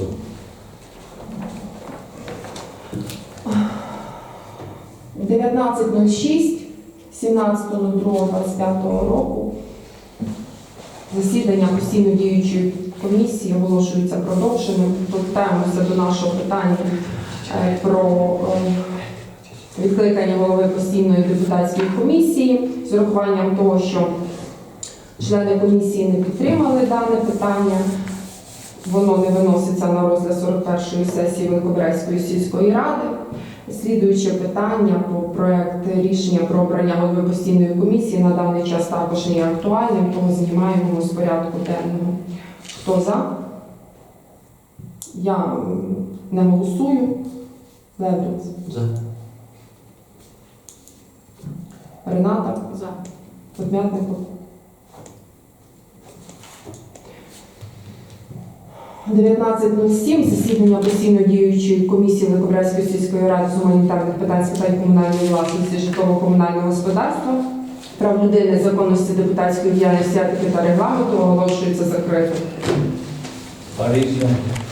Все. В 19.06 17.02.25 року засідання постійно діючої комісії оголошується продовженим. Повертаємося до нашого питання е, про е, відкликання голови постійної депутатської комісії з урахуванням того, що члени комісії не підтримали дане питання. Воно не виноситься на розгляд 41-ї сесії Великобрезької сільської ради. Слідуюче питання по проект рішення про обрання голови постійної комісії на даний час також не є актуальним, тому знімаємо його з порядку денного. Хто за? Я не голосую. Лебрець. За. Рената. За. Подмятников. 19.07. Засідання постійно діючої комісії Великобрязької сільської ради з гуманітарних питань з питань комунальної власності житлово-комунального господарства, прав людини, законності депутатської діяльності, етики та регламенту оголошується закритим.